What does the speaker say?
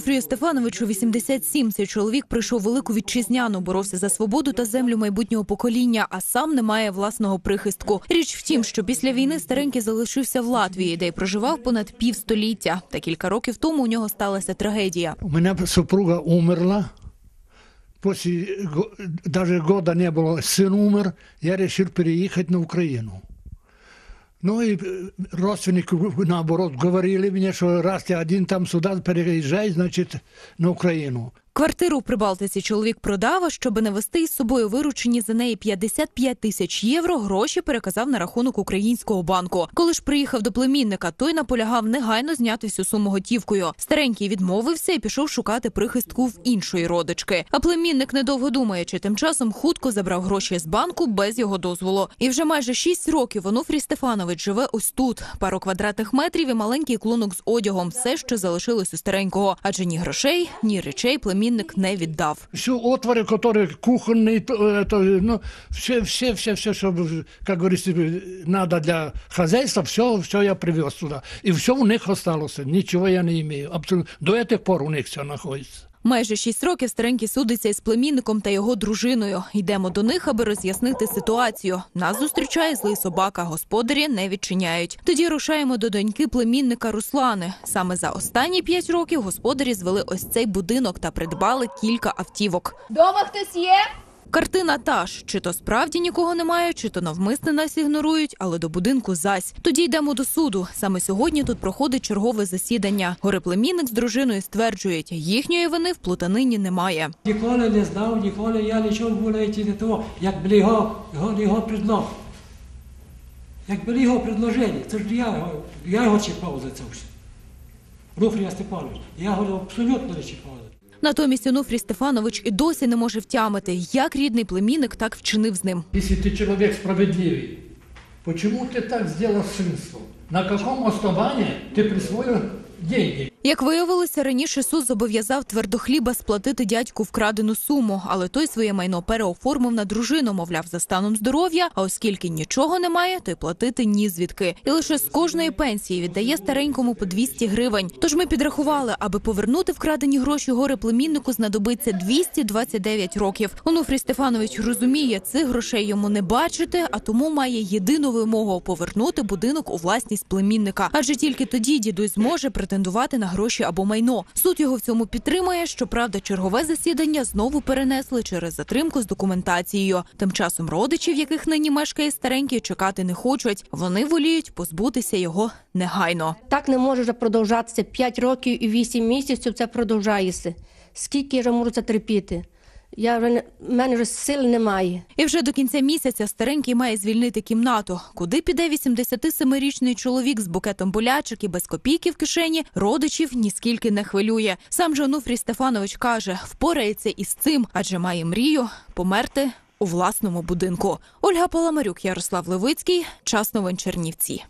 Онуфрію Стефановичу 87. Цей чоловік пройшов велику вітчизняну, боровся за свободу та землю майбутнього покоління, а сам не має власного прихистку. Річ в тім, що після війни старенький залишився в Латвії, де й проживав понад півстоліття. Та кілька років тому у нього сталася трагедія. У меня супруга умерла. Го- даже года не было, сын умер, я решил переехать на Украину. Ну и э, родственники, наоборот, говорили мне, что раз ты один там сюда переезжай, значит, на Украину. Квартиру в Прибалтиці чоловік продав, щоб не вести із собою виручені за неї 55 тисяч євро, гроші переказав на рахунок українського банку. Коли ж приїхав до племінника, той наполягав негайно зняти всю суму готівкою. Старенький відмовився і пішов шукати прихистку в іншої родички. А племінник, недовго думаючи, тим часом хутко забрав гроші з банку без його дозволу. І вже майже 6 років Онуфрій Стефанович живе ось тут. Пару квадратних метрів і маленький клунок з одягом. Все, що залишилось у старенького. Адже ні грошей, ні речей племінник не віддав. Все отворы, которые кухонные, то- это, ну, все, все, все, все, что, как говорится, надо для хозяйства, все, все я привез туда. И все у них осталось, ничего я не имею. Абсолютно. До этих пор у них все находится. Майже шість років старенький судиться із племінником та його дружиною. Йдемо до них, аби роз'яснити ситуацію. Нас зустрічає злий собака. Господарі не відчиняють. Тоді рушаємо до доньки племінника Руслани. Саме за останні п'ять років господарі звели ось цей будинок та придбали кілька автівок. Дома хтось є? Картина та ж, чи то справді нікого немає, чи то навмисне нас ігнорують, але до будинку зась. Тоді йдемо до суду. Саме сьогодні тут проходить чергове засідання. Гореплемінник з дружиною стверджують, їхньої вини в плутанині немає. Ніколи не знав, ніколи я нічого був не того, як були його, його, його предлог. Як були його предложення, це ж я, його- я його чіпав за це все. Руфрія Степанович, я його абсолютно не чіпав. Натомість Онуфрій Стефанович і досі не може втямити, як рідний племінник так вчинив з ним. Если ты человек справедливый, почему ты так сделал с сынством? На каком основании ты присвоил деньги? Як виявилося, раніше суд зобов'язав твердохліба сплатити дядьку вкрадену суму, але той своє майно переоформив на дружину, мовляв, за станом здоров'я. А оскільки нічого немає, то й платити ні звідки. І лише з кожної пенсії віддає старенькому по 200 гривень. Тож ми підрахували, аби повернути вкрадені гроші горе племіннику, знадобиться 229 років. Онуфрій Стефанович розуміє, цих грошей йому не бачити, а тому має єдину вимогу повернути будинок у власність племінника. Адже тільки тоді дідусь зможе претендувати на гроші або майно. Суд його в цьому підтримує. Щоправда, чергове засідання знову перенесли через затримку з документацією. Тим часом родичів, яких нині мешкає старенький, чекати не хочуть. Вони воліють позбутися його негайно. Так не може вже продовжатися 5 років і 8 місяців це продовжається. Скільки я вже можу це терпіти? Я мене вже сил немає. І вже до кінця місяця старенький має звільнити кімнату. Куди піде 87-річний чоловік з букетом болячок і без копійки в кишені, родичів ніскільки не хвилює. Сам же Онуфрій Стефанович каже, впорається із цим, адже має мрію померти у власному будинку. Ольга Паламарюк, Ярослав Левицький, час новин Чернівці.